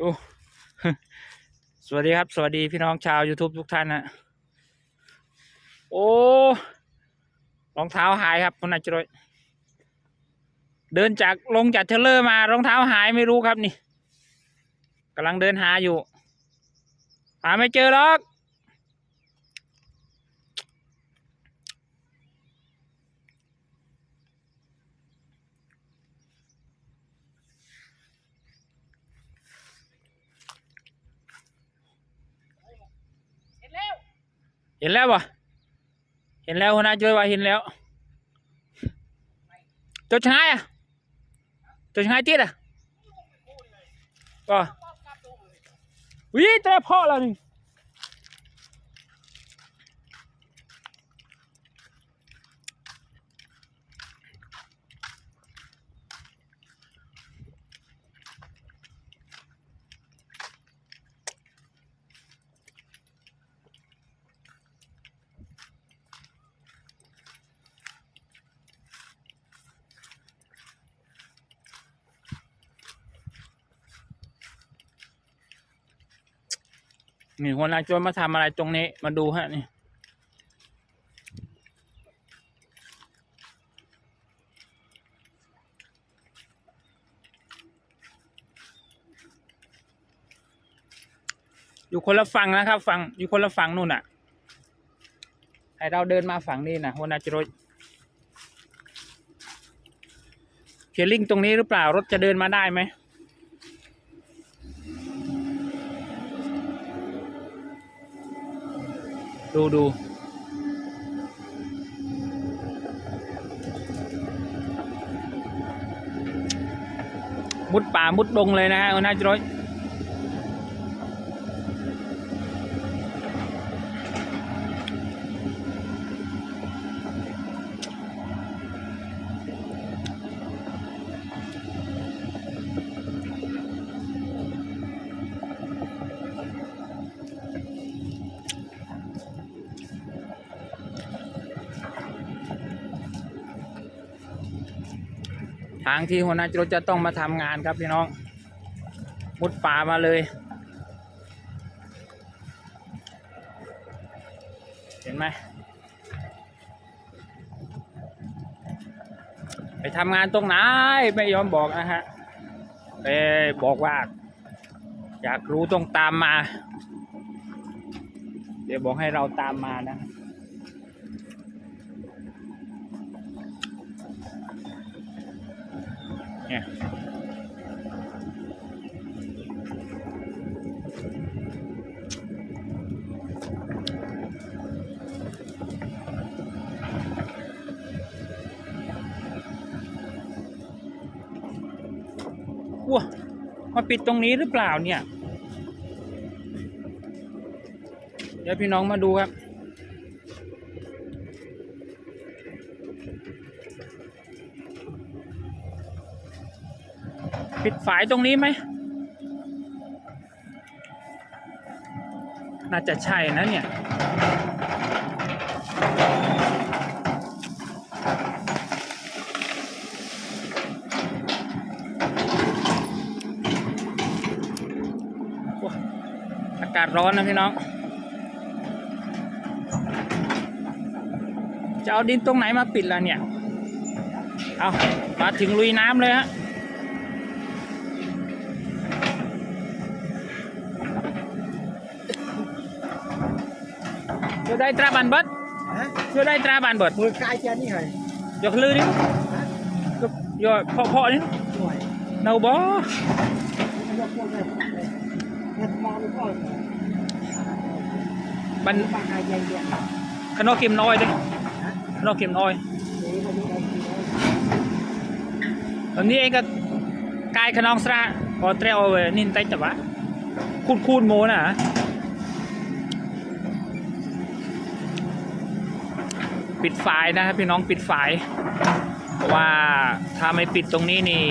ดู สวัสดีครับ สวัสดีพี่น้องชาว YouTube ทุกท่านนะโอ้รองเท้าหายครับคุณนายจรวยเดินจากลงจากเทรลเลอร์มารองเท้าหายไม่รู้ครับนี่กำลังเดินหาอยู่ หาไม่เจอหรอก เห็นแล้ว เห็นแล้วปะเห็นแล้วหัวหน้ายจรวยว่าเห็นแล้วเจ้าชายอะเจ้าชายติดอะก็วิแต่พ่อแล้วนี่ นี่หัวน้าโจรมาทำอะไรตรงนี้ มาดูฮะนี่อยู่คนละฝั่งนะครับฝั่งอยู่คนละฝั่งนู่นน่ะให้เราเดินมาฝั่งนี้นะหัวนาโจรเคลียร์ลิงตรงนี้หรือเปล่ารถจะเดินมาได้ไหม ดูดูมุดป่ามุดดงเลยนะฮะคุณน่าจะร้อย ทางที่หัวหน้าจรถจะต้องมาทำงานครับพี่น้อง มุดป่ามาเลย เห็นไหมไปทำงานตรงไหนไม่ยอมบอกนะฮะไปบอกว่า อยากรู้ต้องตามมา เดี๋ยวบอกให้เราตามมานะ เนี่ยว้ามาปิดตรงนี้หรือเปล่าเนี่ย เดี๋ยวพี่น้องมาดูครับ ปิดฝายตรงนี้ไหม น่าจะใช่นะเนี่ยโอ้ยอากาศร้อนนะพี่น้อง จะเอาดินตรงไหนมาปิดล่ะเนี่ย เอามาถึงลุยน้ำเลยฮะ យកដៃត្រាបានបិទយកដៃត្រាបានបិទមើលកាយចានេះហើយយកលឺនេះយកផកផកនេះនៅបោះបាញ់ខ្នោះគៀមណយទេខ្នោះគៀមណយនេះឯងក៏កាយខ្នងស្រះក៏ត្រែអស់នេះបន្តិចតើបាទគូនគូនម៉ូណាហ៎ ปิดฝายนะครับพี่น้องปิดฝาย เพราะว่าถ้าไม่ปิดตรงนี้นี่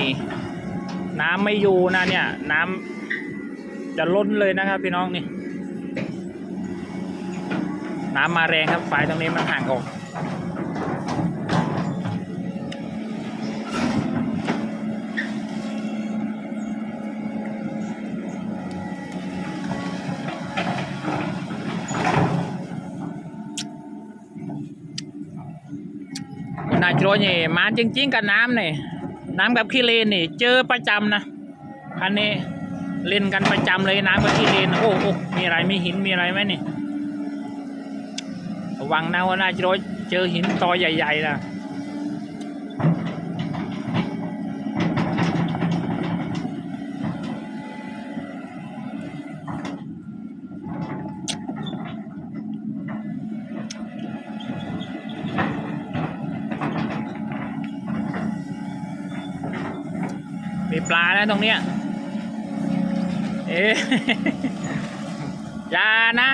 น้ำไม่อยู่นะเนี่ย น้ำจะล้นเลยนะครับ พี่น้องนี่ น้ำมาแรงครับฝายตรงนี้มันห่างออก โจรนี่มาจริง ๆ กับน้ำนี่น้ำกับขี้เลนนี่ เจอประจำนะคันนี้เล่นกันประจำเลยน้ำกับขี้เลนโอ้โอมีอะไรมีหินมีอะไรไหมนี่ระวังนะว่านาโจะเจอหินตอใหญ่ ๆนะ ปลานะตรงเนี้ย เอ๊ะอย่านะ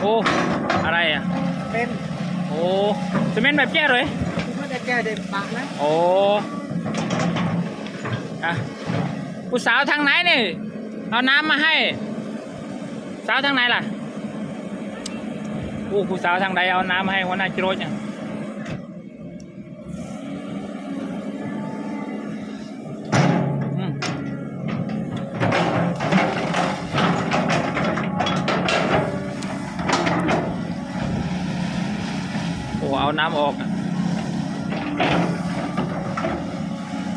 โอ้ อะไรอะ เป็นโอ้ซีเมนต์แบบแก้เลยไม่ได้แก้เด็ปากนะ โอ้อะผู้สาวทางไหนนี่เอาน้ำมาให้ สาวทางไหนล่ะโอ้ผู้สาวทางใดเอาน้ำมาให้หัวหน้าจิโร่เนี่ย น้ำออก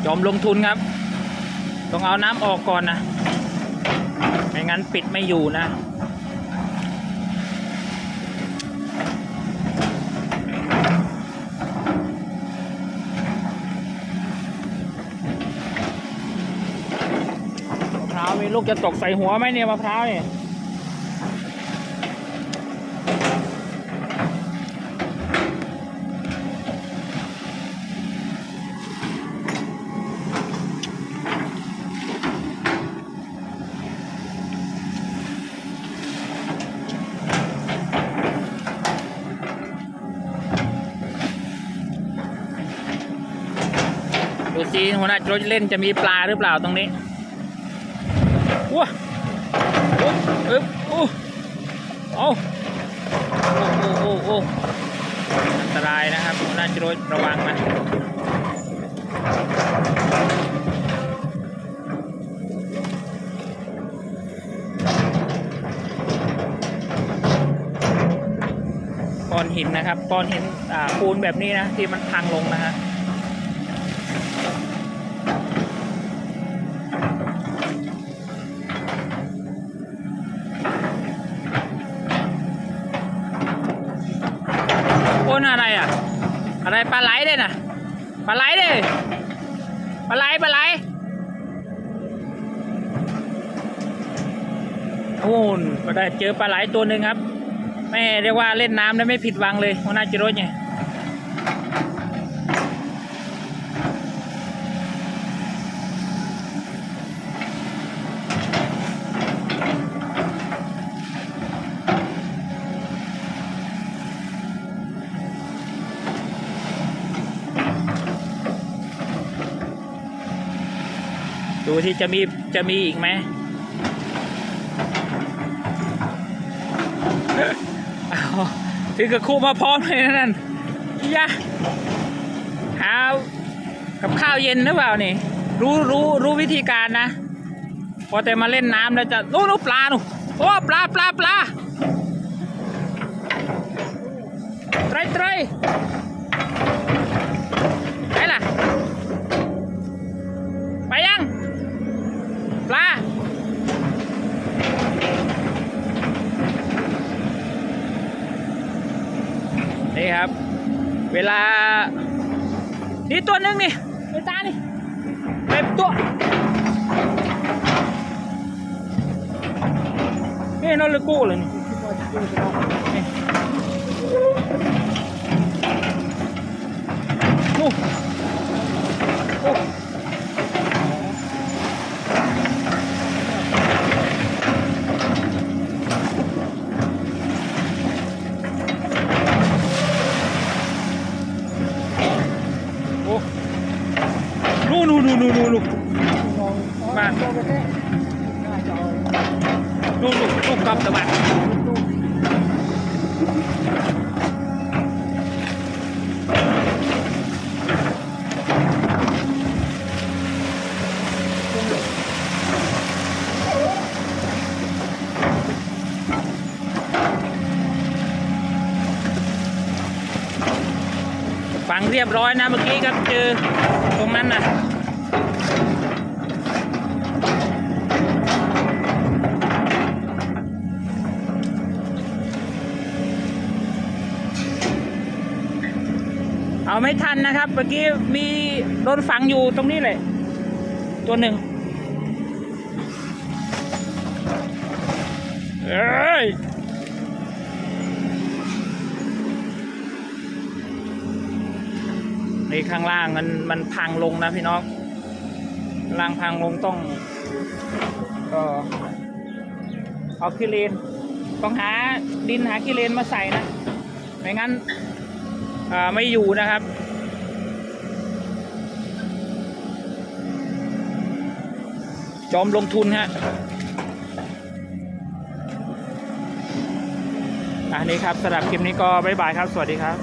ยอมลงทุนครับ ต้องเอาน้ำออกก่อนนะ ไม่งั้นปิดไม่อยู่นะมะพร้าวมีลูกจะตกใส่หัวไหมเนี่ยมะพร้าวเนี่ย ดูสิหัวหน้าโจเล่นจะมีปลาหรือเปล่าตรงนี้ว้าโอ้เอ๊บโอ้เอาโอ้โอ้โอ้โอ้อันตรายนะครับหัวหน้าโจรระวังนะก้อนหินนะครับก้อนหินปูนแบบนี้นะที่มันพังลงนะฮะ โอนอะไรอะ อะไรปลาไหลเด้น่ะปลาไหลเด้ปลาไหลปลาไหลโอ้นก็ได้เจอปลาไหลตัวหนึ่งครับแม่เรียกว่าเล่นน้ำได้ไม่ผิดหวังเลยหัวหน้าจิโร่เนี่ย ดูที่จะมีจะมีอีกไหมเอาถือกับคู่มาพร้อมเลยนะนั่นยะหากับข้าวเย็นหรือเปล่านี่ รู้รู้รู้วิธีการนะ พอแต่มาเล่นน้ำแล้วจะนู้นปลาหนูโอ้ปลาปลาปลาไตรไตรไปล่ะ ไปยัง ปลา นี่ ครับ เวลา นี่ตัวหนึ่งนี่ไอ้ตานี่เต็มตัว นี่นอนเลยกู้เลยนี่คิดว่าจะดูจะลองนี่นู่ ลูกมาลูกลูกลูกกลับตะบัดฝังเรียบร้อยนะเมื่อกี้ก็เจอตรงนั้นนะ เอาไม่ทันนะครับ เมื่อกี้มีโดนฝังอยู่ตรงนี้เลย ตัวหนึ่งเอ้ยในข้างล่างมันมันพังลงนะพี่น้อง ข้างล่างพังลงต้องก็เอาขี้เลนต้องหาดินหาขี้เลนมาใส่นะไม่งั้นไม่อยู่นะครับจอมลงทุนฮะ อันนี้ครับสำหรับคลิปนี้ก็บ๊ายบายครับ สวัสดีครับ